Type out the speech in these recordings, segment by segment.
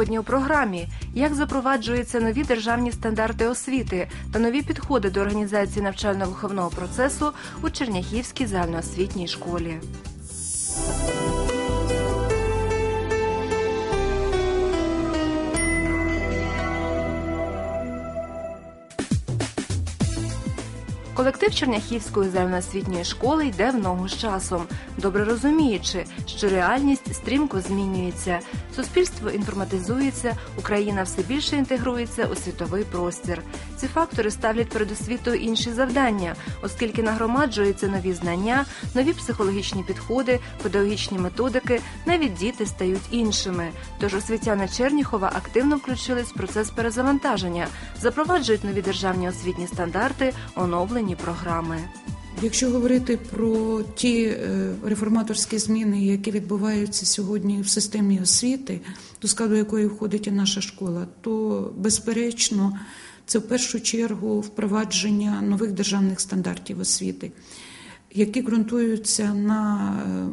сьогодні у програмі, як запроваджуються нові державні стандарти освіти та нові підходи до організації навчально-виховного процесу у Черняхівській загальноосвітній школі. Колектив Черняхівської загальноосвітньої школи йде в ногу з часом, добре розуміючи, що реальність стрімко змінюється, суспільство інформатизується, Україна все більше інтегрується у світовий простір. Ці фактори ставлять перед освітою інші завдання, оскільки нагромаджуються нові знання, нові психологічні підходи, педагогічні методики, навіть діти стають іншими. Тож освітяни Черніхова активно включились в процес перезавантаження, запроваджують нові державні освітні стандарти, оновлені програми. Якщо говорити про ті е, реформаторські зміни, які відбуваються сьогодні в системі освіти, до складу якої входить і наша школа, то безперечно це в першу чергу впровадження нових державних стандартів освіти, які ґрунтуються на е,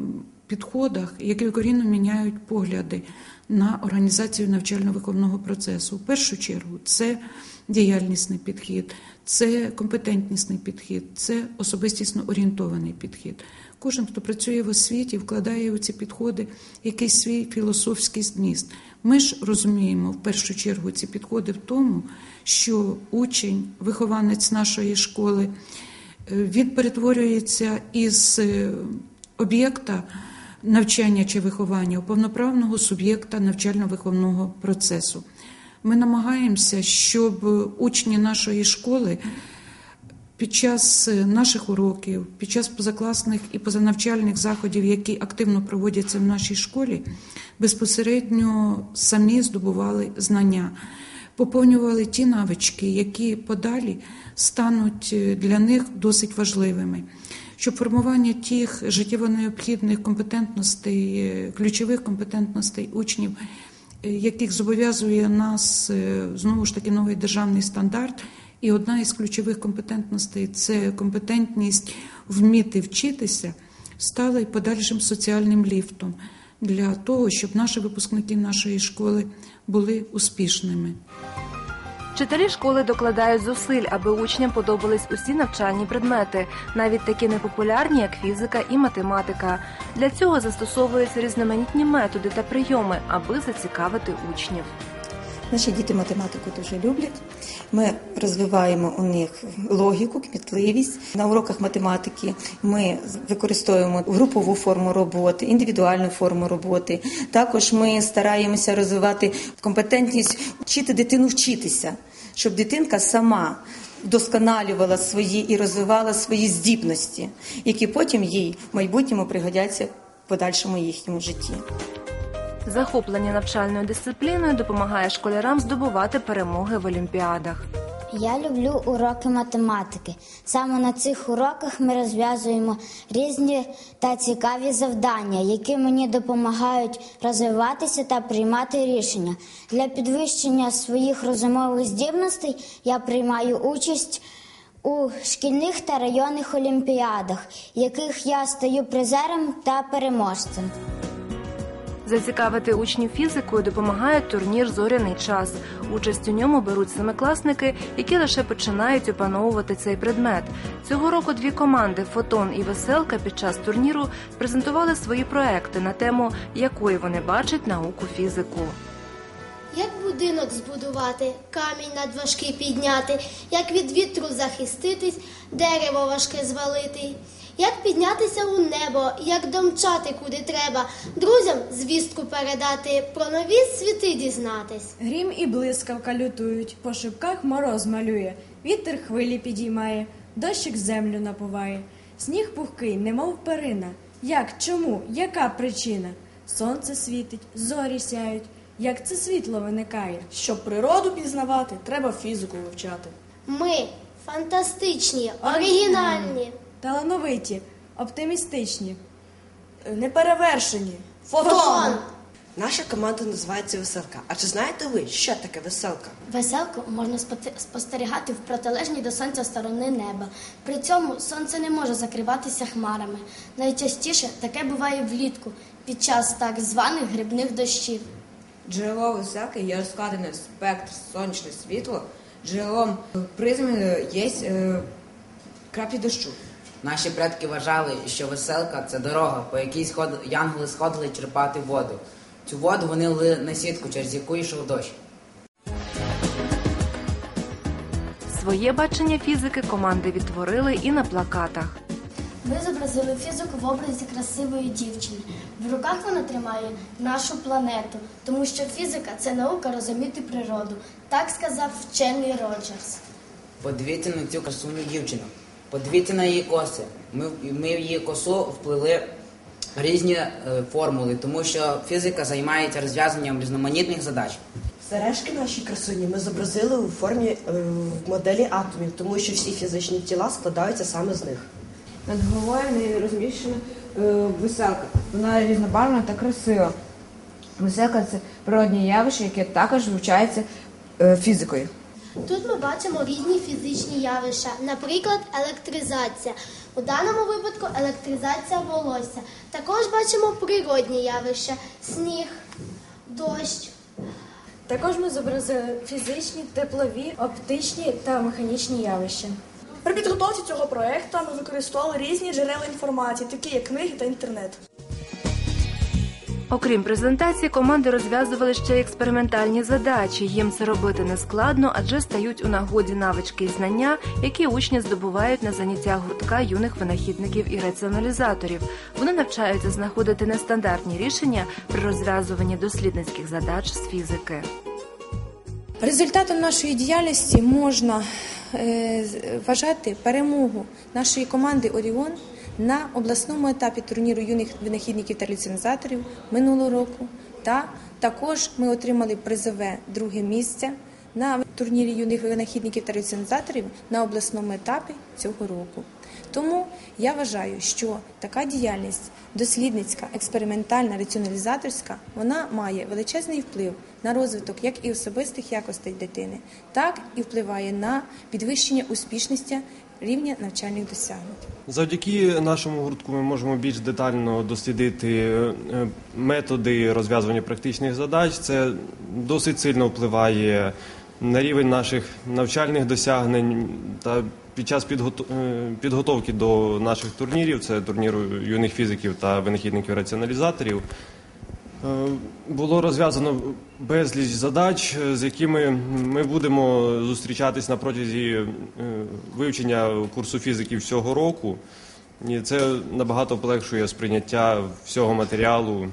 підходах, які корінно міняють погляди на організацію навчально-виховного процесу. В першу чергу це діяльнісний підхід, це компетентнісний підхід, це особистісно орієнтований підхід. Кожен, хто працює в освіті, вкладає у ці підходи якийсь свій філософський зміст. Ми ж розуміємо в першу чергу ці підходи в тому, що учень, вихованець нашої школи, він перетворюється із е, об'єкта навчання чи виховання у повноправного суб'єкта навчально-виховного процесу. Ми намагаємося, щоб учні нашої школи під час наших уроків, під час позакласних і позанавчальних заходів, які активно проводяться в нашій школі, безпосередньо самі здобували знання, поповнювали ті навички, які подалі стануть для них досить важливими. Щоб формування тих життєво необхідних компетентностей, ключових компетентностей учнів, яких зобов'язує нас знову ж таки новий державний стандарт. І одна із ключових компетентностей це компетентність вміти вчитися, стала й подальшим соціальним ліфтом для того, щоб наші випускники нашої школи були успішними. Вчителі школи докладають зусиль, аби учням подобались усі навчальні предмети, навіть такі непопулярні, як фізика і математика. Для цього застосовуються різноманітні методи та прийоми, аби зацікавити учнів. Наші діти математику дуже люблять. Ми розвиваємо у них логіку, кмітливість. На уроках математики ми використовуємо групову форму роботи, індивідуальну форму роботи. Також ми стараємося розвивати компетентність вчити дитину вчитися, щоб дитинка сама вдосконалювала свої і розвивала свої здібності, які потім їй в майбутньому пригодяться в подальшому їхньому житті. Захоплення навчальною дисципліною допомагає школярам здобувати перемоги в олімпіадах. Я люблю уроки математики. Саме на цих уроках ми розв'язуємо різні та цікаві завдання, які мені допомагають розвиватися та приймати рішення. Для підвищення своїх розумових здібностей я приймаю участь у шкільних та районних олімпіадах, яких я стаю призером та переможцем. Зацікавити учнів фізикою допомагає турнір Зоряний час. Участь у ньому беруть семикласники, які лише починають опановувати цей предмет. Цього року дві команди Фотон і Веселка під час турніру презентували свої проекти на тему, якою вони бачать науку фізику. Як будинок збудувати, камінь надважкий підняти, як від вітру захиститись, дерево важке звалити. Як піднятися у небо, як домчати куди треба, друзям звістку передати, про нові світи дізнатись. Грім і блискавка лютують, по шибках мороз малює, вітер хвилі підіймає, дощик землю напуває, сніг пухкий, немов перина. Як, чому, яка причина? Сонце світить, зорі сяють. Як це світло виникає? Щоб природу пізнавати, треба фізику вивчати. Ми фантастичні, оригінальні. Талановиті, оптимістичні. Е, Неперевершені. Фотон! Наша команда називається Веселка. А чи знаєте ви, що таке веселка? Веселку можна спостерігати в протилежній до сонця сторони неба. При цьому сонце не може закриватися хмарами. Найчастіше таке буває влітку під час так званих грибних дощів. Джерело високе є розкладене спектр сонячне світло. Джерелом призми є е, краплі дощу. Наші предки вважали, що веселка це дорога, по якій сход... янголи сходили черпати воду. Цю воду вони лили на сітку, через яку йшов дощ. Своє бачення фізики команди відтворили і на плакатах. Ми зобразили фізику в образі красивої дівчини. В руках вона тримає нашу планету, тому що фізика це наука розуміти природу. Так сказав вчений Роджерс. Подивіться на цю красуню дівчину. Подивіться на її коси. Ми, ми в її косу вплили різні е, формули, тому що фізика займається розв'язанням різноманітних задач. Сережки нашій красуні ми зобразили у формі е, в моделі атомів, тому що всі фізичні тіла складаються саме з них. Над головою в неї розміщена е, веселка. Вона різнобарвна та красива. Веселка це природне явище, яке також вивчається е, фізикою. Тут ми бачимо різні фізичні явища, наприклад, електризація. У даному випадку електризація волосся. Також бачимо природні явища: сніг, дощ. Також ми зобразили фізичні, теплові, оптичні та механічні явища. При підготовці цього проекту ми використовували різні джерела інформації, такі як книги та інтернет. Окрім презентації, команди розв'язували ще й експериментальні задачі. Їм це робити не складно, адже стають у нагоді навички і знання, які учні здобувають на заняттях гуртка юних винахідників і раціоналізаторів. Вони навчаються знаходити нестандартні рішення при розв'язуванні дослідницьких задач з фізики. Результатом нашої діяльності можна е, вважати перемогу нашої команди Оріон на обласному етапі турніру юних винахідників та ліцензаторів минулого року. Та також ми отримали призове друге місце на турнірі юних винахідників та ліцензаторів на обласному етапі цього року. Тому я вважаю, що така діяльність дослідницька, експериментальна, раціоналізаторська, вона має величезний вплив на розвиток як і особистих якостей дитини, так і впливає на підвищення успішності рівня навчальних досягнень. Завдяки нашому гуртку ми можемо більш детально дослідити е, методи розв'язування практичних задач. Це досить сильно впливає на рівень наших навчальних досягнень та під час е, підготовки до наших турнірів, це турніру юних фізиків та винахідників раціоналізаторів. Е, Було розв'язано безліч задач, е, з якими ми будемо зустрічатись на протязі е, вивчення курсу фізики всього року. І це набагато полегшує сприйняття всього матеріалу.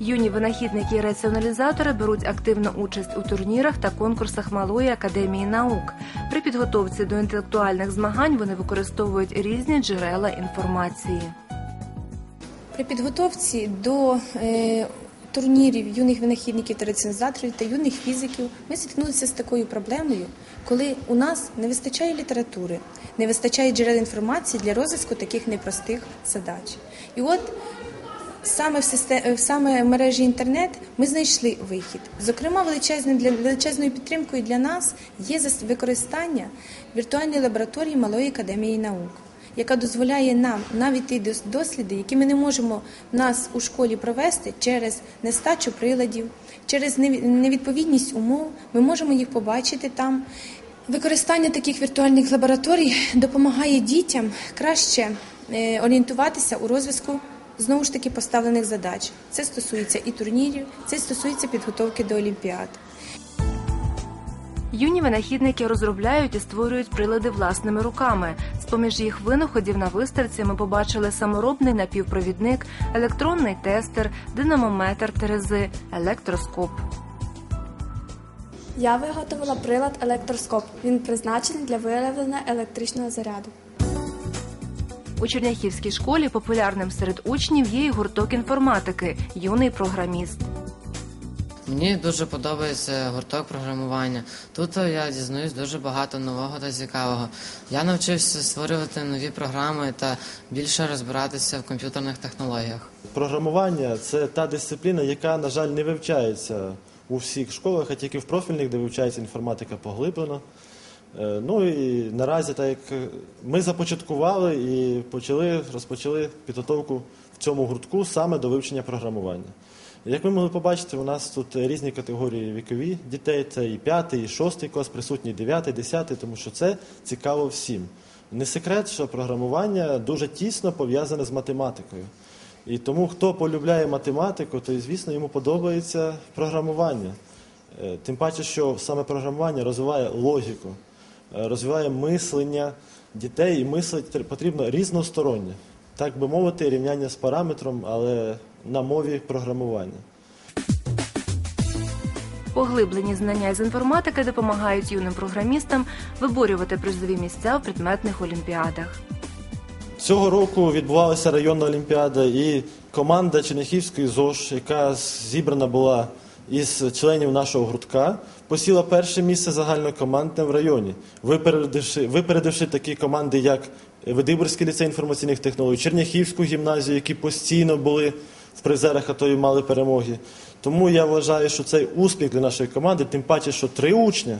Юні винахідники і раціоналізатори беруть активну участь у турнірах та конкурсах Малої академії наук. При підготовці до інтелектуальних змагань вони використовують різні джерела інформації. При підготовці до е, турнірів юних винахідників та рецензаторів та юних фізиків ми зіткнулися з такою проблемою, коли у нас не вистачає літератури, не вистачає джерел інформації для розвитку таких непростих задач. І от саме в систе- саме в мережі інтернет ми знайшли вихід. Зокрема, величезним для величезною підтримкою для нас є використання віртуальної лабораторії Малої академії наук. Яка дозволяє нам навіть ті дос- досліди, які ми не можемо нас у школі провести через нестачу приладів, через неві- невідповідність умов, ми можемо їх побачити там. Використання таких віртуальних лабораторій допомагає дітям краще е, орієнтуватися у розвитку знову ж таки поставлених задач. Це стосується і турнірів, це стосується підготовки до олімпіад. Юні винахідники розробляють і створюють прилади власними руками. З-поміж їх винаходів на виставці ми побачили саморобний напівпровідник, електронний тестер, динамометр терези, електроскоп. Я виготовила прилад електроскоп. Він призначений для виявлення електричного заряду. У Черняхівській школі популярним серед учнів є і гурток інформатики юний програміст. Мені дуже подобається гурток програмування. Тут я дізнаюсь дуже багато нового та цікавого. Я навчився створювати нові програми та більше розбиратися в комп'ютерних технологіях. Програмування це та дисципліна, яка, на жаль, не вивчається у всіх школах, а тільки в профільних, де вивчається інформатика поглиблено. Е, Ну і наразі, так як ми започаткували і почали, розпочали підготовку в цьому гуртку саме до вивчення програмування. Як ви могли побачити, у нас тут різні категорії вікові дітей. Це і п'ятий, і шостий клас, присутній дев'ятий, десятий, тому що це цікаво всім. Не секрет, що програмування дуже тісно пов'язане з математикою. І тому, хто полюбляє математику, то, звісно, йому подобається програмування. Е, Тим паче, що саме програмування розвиває логіку, е, розвиває мислення дітей, і мислити тр- потрібно різностороннє. Так би мовити, рівняння з параметром, але на мові програмування. Поглиблені знання з інформатики допомагають юним програмістам виборювати призові місця в предметних олімпіадах. Цього року відбувалася районна олімпіада, і команда Черняхівської ЗОЖ, яка зібрана була із членів нашого гуртка, посіла перше місце загальнокомандне в районі, випередивши, випередивши такі команди, як Видиборський ліцей інформаційних технологій, Черняхівську гімназію, які постійно були в призерах, а то й мали перемоги. Тому я вважаю, що цей успіх для нашої команди, тим паче, що три учня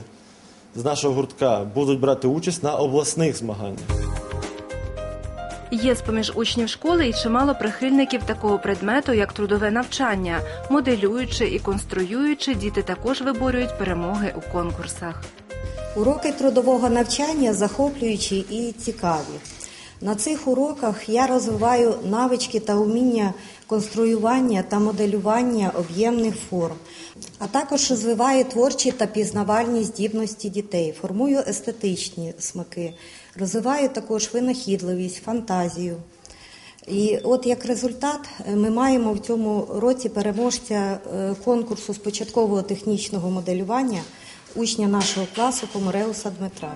з нашого гуртка будуть брати участь на обласних змаганнях. Є з-поміж учнів школи і чимало прихильників такого предмету, як трудове навчання. Моделюючи і конструюючи, діти також виборюють перемоги у конкурсах. Уроки трудового навчання захоплюючі і цікаві. На цих уроках я розвиваю навички та уміння конструювання та моделювання об'ємних форм, а також розвиваю творчі та пізнавальні здібності дітей, формую естетичні смаки, розвиваю також винахідливість, фантазію. І от як результат е, ми маємо в цьому році переможця е, конкурсу з початкового технічного моделювання учня нашого класу Комареуса Дмитра.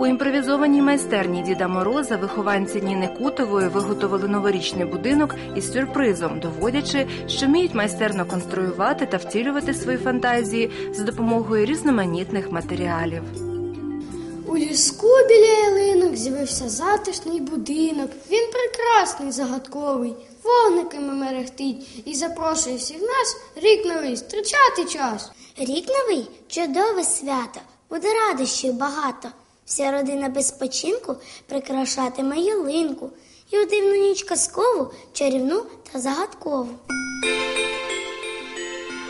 У імпровізованій майстерні Діда Мороза вихованці Ніни Кутової виготовили новорічний будинок із сюрпризом, доводячи, що вміють майстерно конструювати та втілювати свої фантазії за допомогою різноманітних матеріалів. У ліску біля ялинок з'явився затишний будинок. Він прекрасний, загадковий, вогниками мерехтить і запрошує всіх нас рік новий зустрічати час. Рік новий чудове свято, буде радощів багато. Вся родина без починку прикрашатиме ялинку і у дивну ніч казкову, чарівну та загадкову.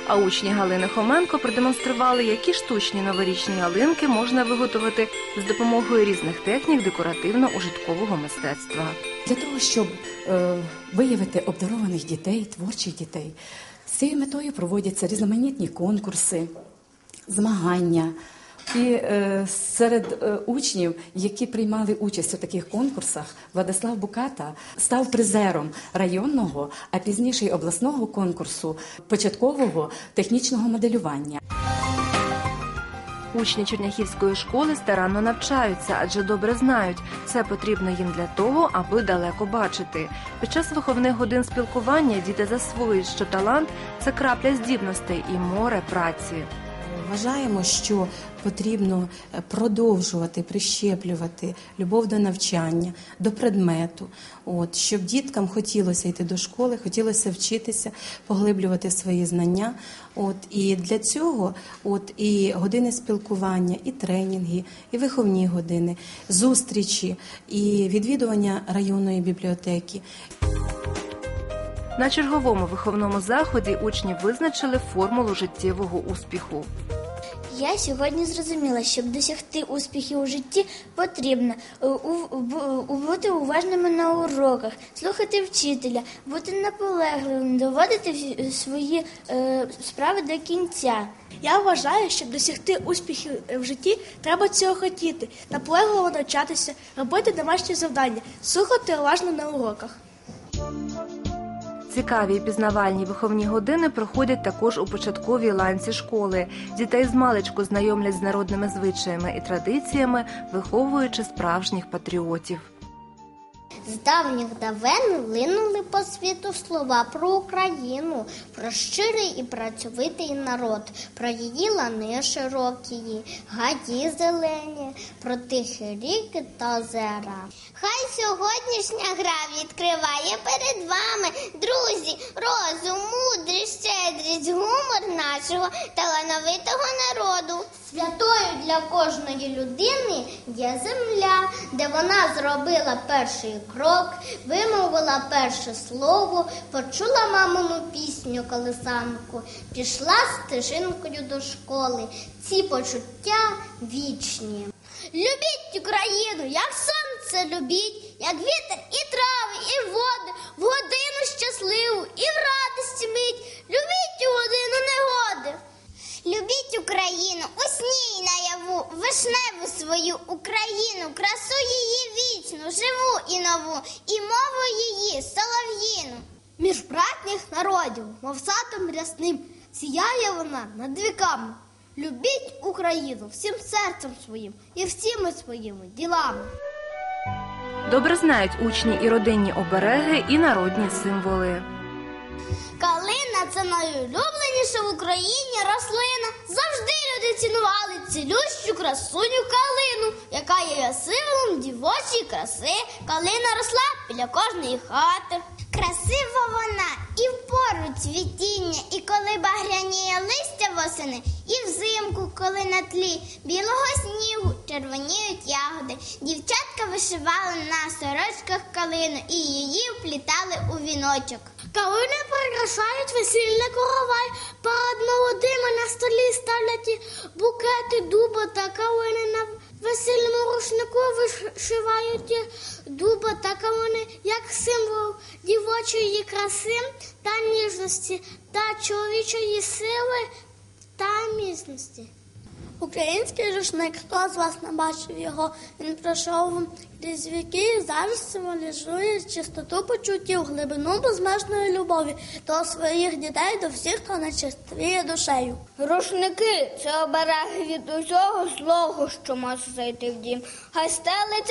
А учні Галини Хоменко продемонстрували, які штучні новорічні ялинки можна виготовити з допомогою різних технік декоративно-ужиткового мистецтва. Для того, щоб е, виявити обдарованих дітей, творчих дітей, з цією метою проводяться різноманітні конкурси, змагання. І е, серед е, учнів, які приймали участь у таких конкурсах, Владислав Буката став призером районного, а пізніше й обласного конкурсу початкового технічного моделювання. Учні Черняхівської школи старанно навчаються, адже добре знають, це потрібно їм для того, аби далеко бачити. Під час виховних годин спілкування діти засвоюють, що талант це крапля здібностей і море праці. Вважаємо, що потрібно е, продовжувати прищеплювати любов до навчання, до предмету, от щоб діткам хотілося йти до школи, хотілося вчитися, поглиблювати свої знання. От і для цього, от і години спілкування, і тренінги, і виховні години, зустрічі, і відвідування районної бібліотеки. На черговому виховному заході учні визначили формулу життєвого успіху. Я сьогодні зрозуміла, щоб досягти успіхів у житті, потрібно е, бу- бути уважними на уроках, слухати вчителя, бути наполегливим, доводити свої е, справи до кінця. Я вважаю, щоб досягти успіхів в житті, треба цього хотіти, наполегливо навчатися, робити домашні завдання, слухати уважно на уроках. Цікаві і пізнавальні виховні години проходять також у початковій ланці школи. Дітей з маличку знайомлять з народними звичаями і традиціями, виховуючи справжніх патріотів. З давніх давен линули по світу слова про Україну, про щирий і працьовитий народ, про її лани широкі, гаї зелені, про тихі ріки та озера. Хай сьогоднішня гра відкриває перед вами, друзі, розум, мудрість, щедрість, гумор наш нашого талановитого народу. Святою для кожної людини є земля, де вона зробила перший крок, вимовила перше слово, почула мамину пісню колесанку, пішла стежинкою до школи. Ці почуття вічні. Любіть Україну, як сонце любіть, як вітер і трави, і води, в годину щасливу і в радості мить. Любіть у годину негоди. Любіть Україну, у сні й наяву, вишневу свою Україну, красу її вічну, живу і нову, і мову її солов'їну. Між братніх народів, мов садом рясним, сіяє вона над віками. Любіть Україну всім серцем своїм і всіми своїми ділами. Добре знають учні і родинні обереги, і народні символи. Це найулюбленіша в Україні рослина. Завжди люди цінували цілющу красуню калину, яка є символом дівочої краси. Калина росла біля кожної хати. Красива вона і в пору цвітіння, і коли багряніє листя восени, і взимку, коли на тлі білого снігу червоніють ягоди. Дівчатка вишивали на сорочках калину і її вплітали у віночок. Калини прикрашають весільне коровай, перед молодими на столі ставлять букети дуба та калини на весільному рушнику вишивають дуба та калини як символ дівочої краси та ніжності та чоловічої сили та міцності. Український рушник, хто з вас не бачив його, він пройшов крізь віки і зараз символізує чистоту почуттів, глибину безмежної любові до своїх дітей, до всіх, хто нечистивіє душею. Рушники це обереги від усього злого, що може зайти в дім. Хай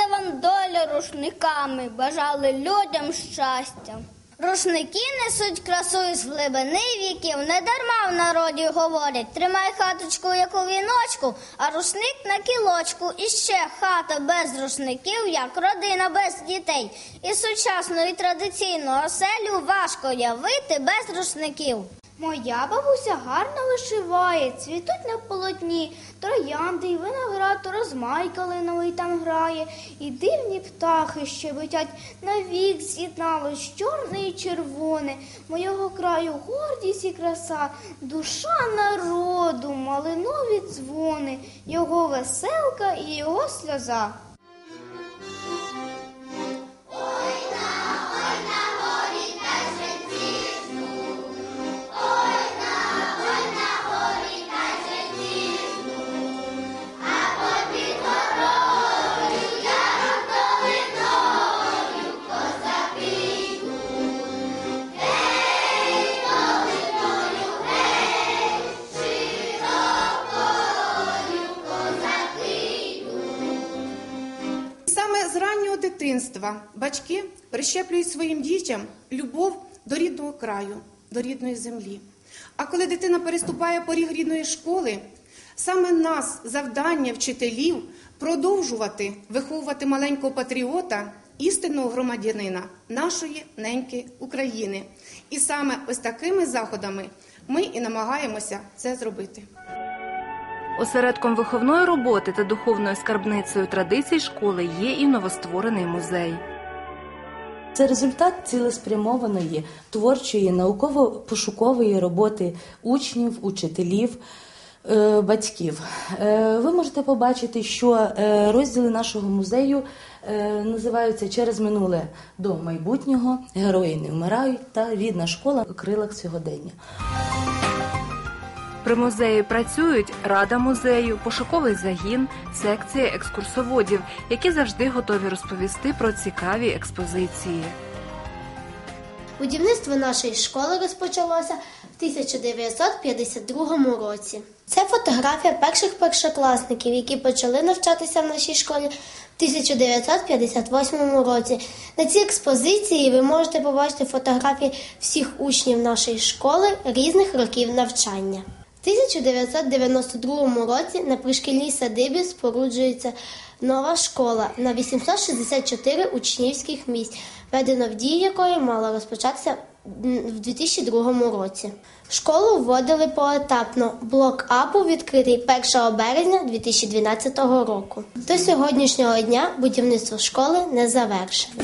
вам доля рушниками, бажали людям щастя. Рушники несуть красу із глибини віків, не дарма в народі говорять, тримай хаточку, як у віночку, а рушник на кілочку. І ще хата без рушників, як родина без дітей. І сучасну і традиційну оселю важко явити без рушників. Моя бабуся гарно вишиває, цвітуть на полотні, троянди й виноград, розмай калиновий там грає, і дивні птахи щебетять, навік з'єдналось чорне і червоне, моєго краю гордість і краса, душа народу, малинові дзвони, його веселка і його сльоза. Дитинства батьки прищеплюють своїм дітям любов до рідного краю, до рідної землі. А коли дитина переступає поріг рідної школи, саме нас завдання вчителів продовжувати виховувати маленького патріота, істинного громадянина нашої неньки України. І саме ось такими заходами ми і намагаємося це зробити. Осередком виховної роботи та духовною скарбницею традицій школи є і новостворений музей. Це результат цілеспрямованої творчої науково-пошукової роботи учнів, учителів, е, батьків. Е, Ви можете побачити, що е, розділи нашого музею називаються Через минуле до майбутнього, герої не вмирають та рідна школа у крилах сьогодення. При музеї працюють рада музею, пошуковий загін, секція екскурсоводів, які завжди готові розповісти про цікаві експозиції. Будівництво нашої школи розпочалося в 1952 році. Це фотографія перших першокласників, які почали навчатися в нашій школі в 1958 році. На цій експозиції ви можете побачити фотографії всіх учнів нашої школи різних років навчання. В 1992 році на пришкільній садибі споруджується нова школа на 864 учнівських місць, введено в дію якої мала розпочатися в 2002 році. Школу вводили поетапно. Блок А був відкритий 1 березня 2012 року. До сьогоднішнього дня будівництво школи не завершено.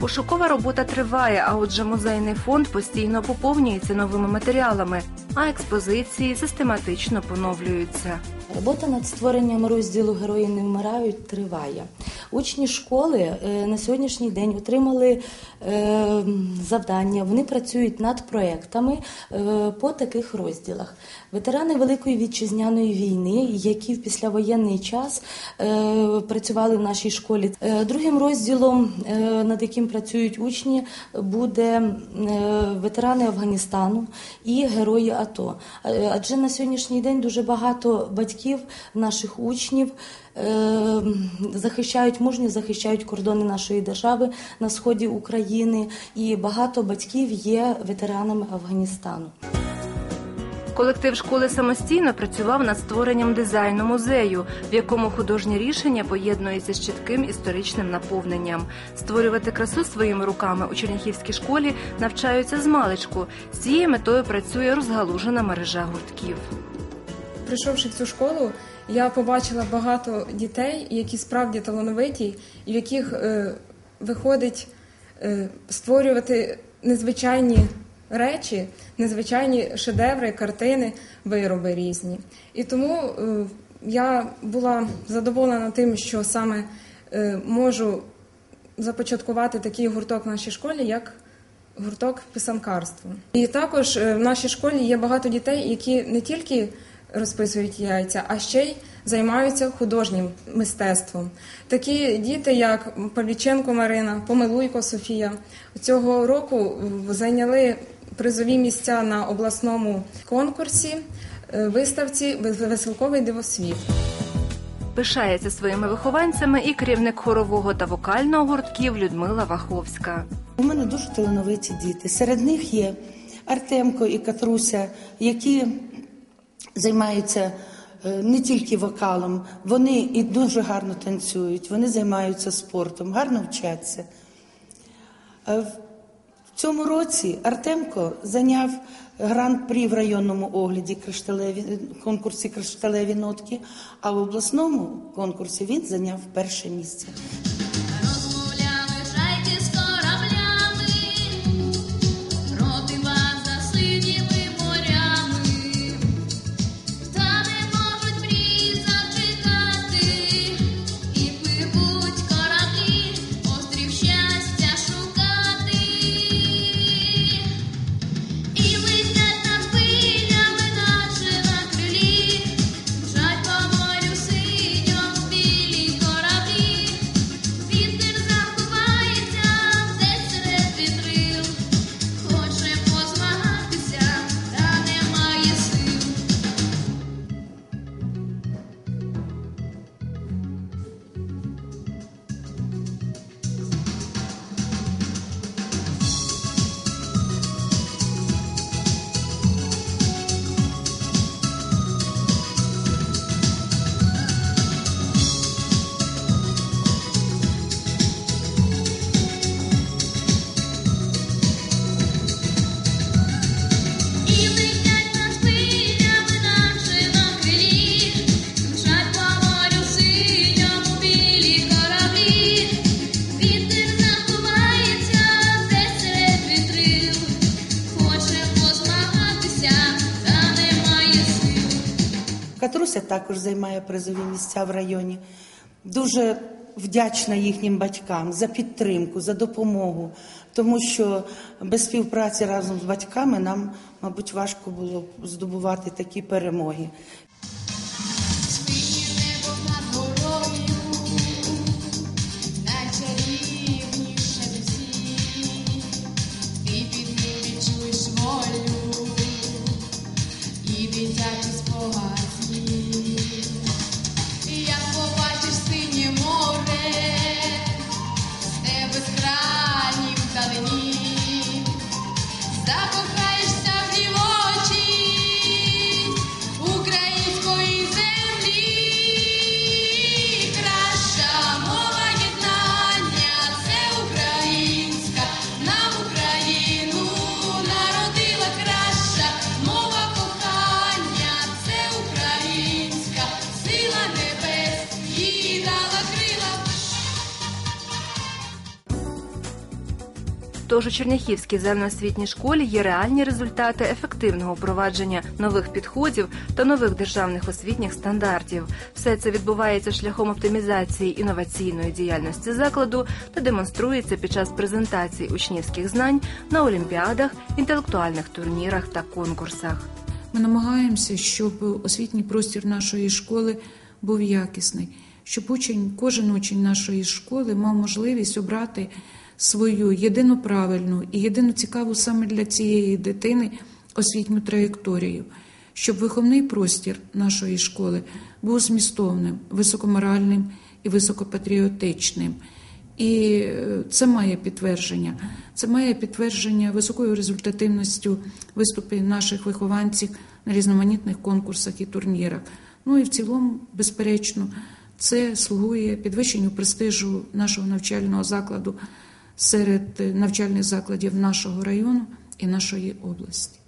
Пошукова робота триває, а отже, музейний фонд постійно поповнюється новими матеріалами, а експозиції систематично поновлюються. Робота над створенням розділу Герої не вмирають триває. Учні школи е, на сьогоднішній день отримали е, завдання. Вони працюють над проектами е, по таких розділах. Ветерани Великої вітчизняної війни, які в післявоєнний час працювали в нашій школі. Другим розділом, над яким працюють учні, буде ветерани Афганістану і герої АТО. Е, Адже на сьогоднішній день дуже багато батьків наших учнів е, захищають мужні, захищають кордони нашої держави на сході України, і багато батьків є ветеранами Афганістану. Колектив школи самостійно працював над створенням дизайну музею, в якому художнє рішення поєднується з чітким історичним наповненням. Створювати красу своїми руками у Черняхівській школі навчаються з маличку. З цією метою працює розгалужена мережа гуртків. Прийшовши в цю школу, я побачила багато дітей, які справді талановиті, і в яких е, виходить е, створювати незвичайні речі, незвичайні шедеври, картини, вироби різні. І тому е, я була задоволена тим, що саме е, можу започаткувати такий гурток в нашій школі, як гурток писанкарства. І також е, в нашій школі є багато дітей, які не тільки розписують яйця, а ще й займаються художнім мистецтвом. Такі діти, як Павліченко Марина, Помилуйко Софія, цього року зайняли призові місця на обласному конкурсі е, виставці Веселковий дивосвіт. Пишається своїми вихованцями і керівник хорового та вокального гуртків Людмила Ваховська. У мене дуже талановиті діти. Серед них є Артемко і Катруся, які займаються е, не тільки вокалом, вони і дуже гарно танцюють, вони займаються спортом, гарно вчаться. Цьому році Артемко зайняв гран-прі в районному огляді кришталеві, конкурсі кришталеві нотки, а в обласному конкурсі він зайняв перше місце. Катруся також займає призові місця в районі. Дуже вдячна їхнім батькам за підтримку, за допомогу, тому що без співпраці разом з батьками нам, мабуть, важко було здобувати такі перемоги. Тож у Черняхівській загальноосвітній школі є реальні результати ефективного впровадження нових підходів та нових державних освітніх стандартів. Все це відбувається шляхом оптимізації інноваційної діяльності закладу та демонструється під час презентацій учнівських знань на олімпіадах, інтелектуальних турнірах та конкурсах. Ми намагаємося, щоб освітній простір нашої школи був якісний, щоб учень, кожен учень нашої школи мав можливість обрати свою єдину правильну і єдину цікаву саме для цієї дитини освітню траєкторію, щоб виховний простір нашої школи був змістовним, високоморальним і високопатріотичним. І е, це має підтвердження. Це має підтвердження високою результативністю виступів наших вихованців на різноманітних конкурсах і турнірах. Ну і в цілому, безперечно, це слугує підвищенню престижу нашого навчального закладу серед е, навчальних закладів нашого району і нашої області.